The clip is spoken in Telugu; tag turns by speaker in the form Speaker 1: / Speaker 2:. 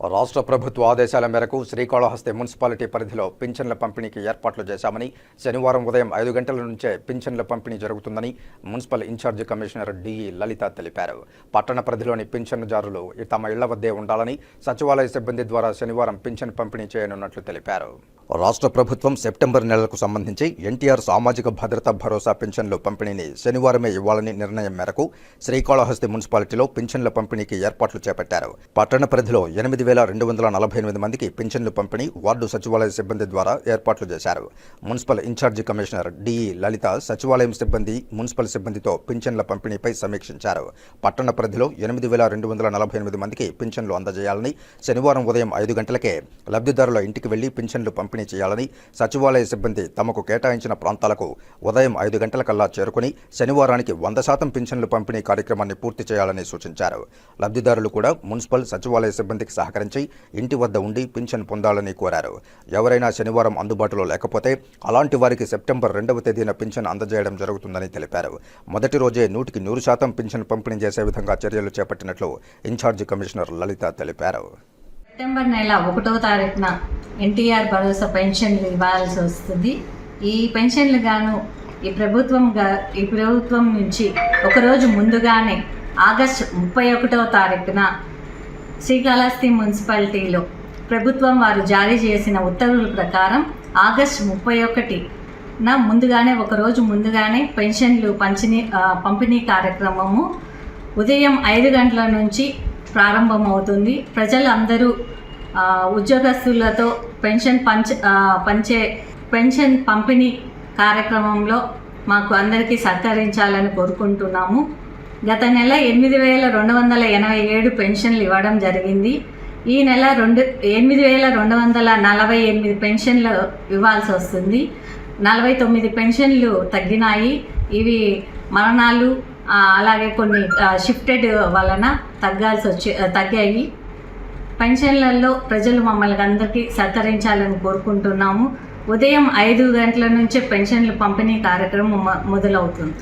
Speaker 1: రాష్ట్ర ప్రభుత్వ ఆదేశాల మేరకు శ్రీకాళహస్తి మున్సిపాలిటీ పరిధిలో పింఛన్ల పంపిణీకి ఏర్పాట్లు చేశామని శనివారం ఉదయం ఐదు గంటల నుంచే పింఛన్ల పంపిణీ జరుగుతుందని municipal in-charge commissioner DE Lalitha తెలిపారు. పట్టణ పరిధిలోని పింఛన్దారులు తమ ఇళ్ళ వద్దే ఉండాలని సచివాలయ సిబ్బంది ద్వారా శనివారం పింఛన్ పంపిణీ చేయనున్నట్లు తెలిపారు. రాష్ట్ర ప్రభుత్వం సెప్టెంబర్ నెలకు సంబంధించి ఎన్టీఆర్ సామాజిక భద్రత భరోసా పింఛన్లు పంపిణీని శనివారమే ఇవ్వాలని నిర్ణయం మేరకు శ్రీకాళహస్తి మున్సిపాలిటీలో పింఛన్ల పంపిణీకి ఏర్పాట్లు చేపట్టారు. పట్టణ పరిధిలో ఎనిమిది వేల రెండు వందల నలభై ఎనిమిది మందికి పింఛన్లు పంపిణీ వార్డు సచివాలయ సిబ్బంది ద్వారా ఏర్పాట్లు చేశారు. Municipal in-charge commissioner DE Lalitha సచివాలయం సిబ్బంది మున్సిపల్ సిబ్బందితో పింఛన్ల పంపిణీపై సమీక్షించారు. పట్టణ పరిధిలో ఎనిమిది వేల రెండు వందల నలభై ఎనిమిది మందికి పింఛన్లు అందజేయాలని శనివారం ఉదయం ఐదు గంటలకే లబ్ధిదారుల ఇంటికి వెళ్ళి పింఛన్లు పంపిణీ చేయాలని సచివాలయ సిబ్బంది తమకు కేటాయించిన ప్రాంతాలకు ఉదయం ఐదు గంటలకల్లా చేరుకుని శనివారానికి వంద శాతం పింఛన్లు పంపిణీ కార్యక్రమాన్ని పూర్తి చేయాలని సూచించారు. లబ్ధిదారులు కూడా మున్సిపల్ సచివాలయ సిబ్బందికి సహకరించి ఇంటి వద్ద ఉండి పింఛన్ పొందాలని కోరారు. ఎవరైనా శనివారం అందుబాటులో లేకపోతే అలాంటి వారికి సెప్టెంబర్ రెండవ తేదీన పింఛన్ అందజేయడం జరుగుతుందని తెలిపారు. మొదటి రోజే నూటికి నూరు శాతం పింఛన్ పంపిణీ చేసే విధంగా చర్యలు చేపట్టినట్లు ఇన్ఛార్జి కమిషనర్ లలిత తెలిపారు.
Speaker 2: సెప్టెంబర్ నెల ఒకటో తారీఖున ఎన్టీఆర్ భరోసా పెన్షన్లు ఇవ్వాల్సి వస్తుంది. ఈ పెన్షన్లు గాను ఈ ప్రభుత్వం ఈ ప్రభుత్వం నుంచి ఒకరోజు ముందుగానే ఆగస్టు ముప్పై ఒకటో తారీఖున శ్రీకాళహస్తి మున్సిపాలిటీలో ప్రభుత్వం వారు జారీ చేసిన ఉత్తర్వుల ప్రకారం ఆగస్టు ముప్పై ఒకటిన ముందుగానే ఒకరోజు ముందుగానే పెన్షన్లు పంచిణీ పంపిణీ కార్యక్రమము ఉదయం ఐదు గంటల నుంచి ప్రారంభమవుతుంది. ప్రజలందరూ ఉద్యోగస్తులతో పెన్షన్ పంచ పంచే పెన్షన్ పంపిణీ కార్యక్రమంలో మాకు అందరికీ సహకరించాలని కోరుకుంటున్నాము. గత నెల ఎనిమిది వేల రెండు వందల ఎనభై ఏడు పెన్షన్లు ఇవ్వడం జరిగింది. ఈ నెల రెండు ఎనిమిది వేల రెండు వందల నలభై ఎనిమిది పెన్షన్లు ఇవ్వాల్సి వస్తుంది. నలభై తొమ్మిది పెన్షన్లు తగ్గినాయి. ఇవి మరణాలు అలాగే కొన్ని షిఫ్టెడ్ వలన తగ్గాల్సి వచ్చి తగ్గాయి. పెన్షన్లలో ప్రజలు మమ్మల్ని అందరికీ సహకరించాలని కోరుకుంటున్నాము. ఉదయం ఐదు గంటల నుంచే పెన్షన్లు పంపిణీ కార్యక్రమం మొ- మొదలవుతుంది.